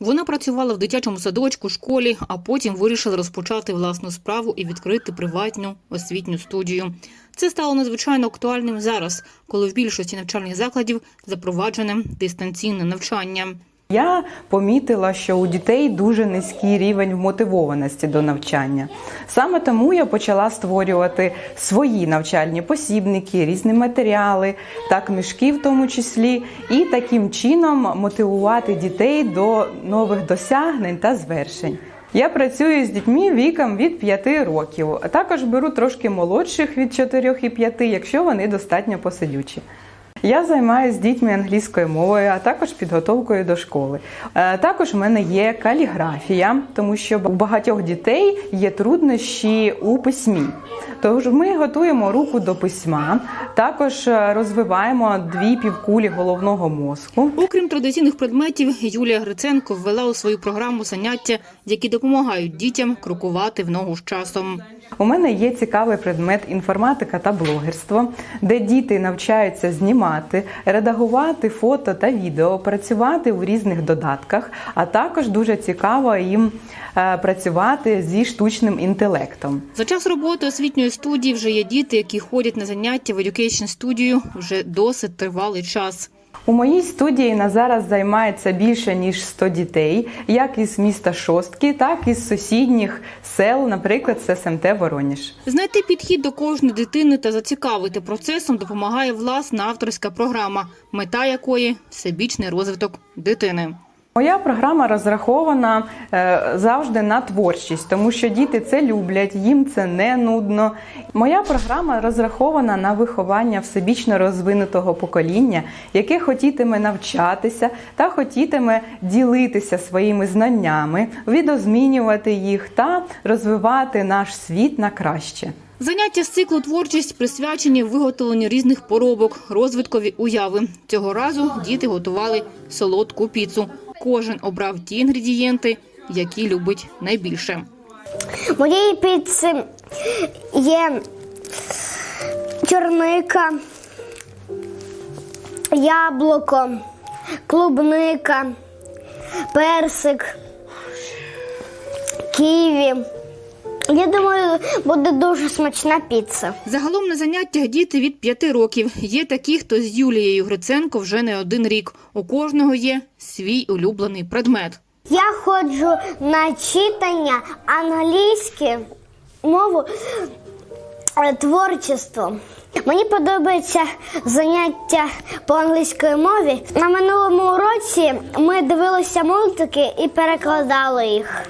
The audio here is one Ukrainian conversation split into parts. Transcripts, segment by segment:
Вона працювала в дитячому садочку, школі, а потім вирішила розпочати власну справу і відкрити приватну освітню студію. Це стало надзвичайно актуальним зараз, коли в більшості навчальних закладів запроваджене дистанційне навчання. Я помітила, що у дітей дуже низький рівень вмотивованості до навчання. Саме тому я почала створювати свої навчальні посібники, різні матеріали та книжки, в тому числі, і таким чином мотивувати дітей до нових досягнень та звершень. Я працюю з дітьми віком від 5 років, а також беру трошки молодших від 4 і 5, якщо вони достатньо посидючі. Я займаюся з дітьми англійською мовою, а також підготовкою до школи. Е, Також в мене є каліграфія, тому що у багатьох дітей є труднощі у письмі. Тож ми готуємо руку до письма, також е, розвиваємо дві півкулі головного мозку. Окрім традиційних предметів, Юлія Гриценко ввела у свою програму заняття, які допомагають дітям крокувати в ногу з часом. У мене є цікавий предмет інформатика та блогерство, де діти навчаються знімати, редагувати фото та відео, працювати у різних додатках, а також дуже цікаво їм е, працювати зі штучним інтелектом. За час роботи освітньої студії вже є діти, які ходять на заняття в Education Studio вже досить тривалий час. У моїй студії на зараз займається більше ніж 100 дітей, як із міста Шостки, так і з сусідніх сел, наприклад, з СМТ Вороніж. Знайти підхід до кожної дитини та зацікавити процесом допомагає власна авторська програма, мета якої всебічний розвиток дитини. Моя програма розрахована е, завжди на творчість, тому що діти це люблять, їм це не нудно. Моя програма розрахована на виховання всебічно розвинутого покоління, яке хотітиме навчатися та хотітиме ділитися своїми знаннями, відозмінювати їх та розвивати наш світ на краще. Заняття з циклу творчість присвячені виготовленню різних поробок, розвиткові уяви. Цього разу діти готували солодку піцу. Кожен обрав ті інгредієнти, які любить найбільше. Моєї піці є чорника, яблуко, клубника, персик, ківі. Я думаю, буде дуже смачна піца. Загалом на заняттях діти від 5 років. Є такі, хто з Юлією Гриценко вже не один рік. У кожного є свій улюблений предмет. Я ходжу на читання англійське мову е, творчество. Мені подобається заняття по англійській мові. На минулому уроці ми дивилися мультики і перекладали їх.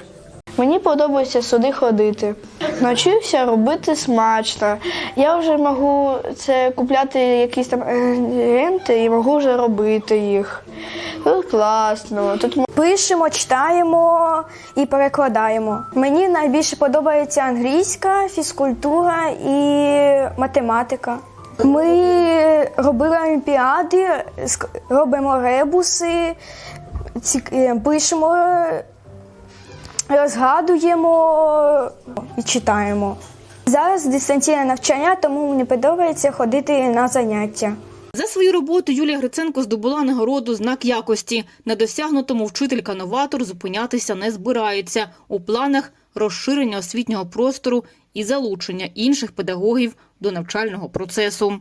Мені подобається сюди ходити. Навчився робити смачно. Я вже можу це купляти якісь там інгредієнти і можу вже робити їх. Тут класно. Тут Пишемо, читаємо і перекладаємо. Мені найбільше подобається англійська, фізкультура і математика. Ми робили олімпіади, робимо ребуси, е, пишемо, розгадуємо і читаємо. Зараз дистанційне навчання, тому мені подобається ходити на заняття. За свою роботу Юлія Гриценко здобула нагороду знак якості. На досягнутому вчителька-новатор зупинятися не збирається. У планах розширення освітнього простору і залучення інших педагогів до навчального процесу.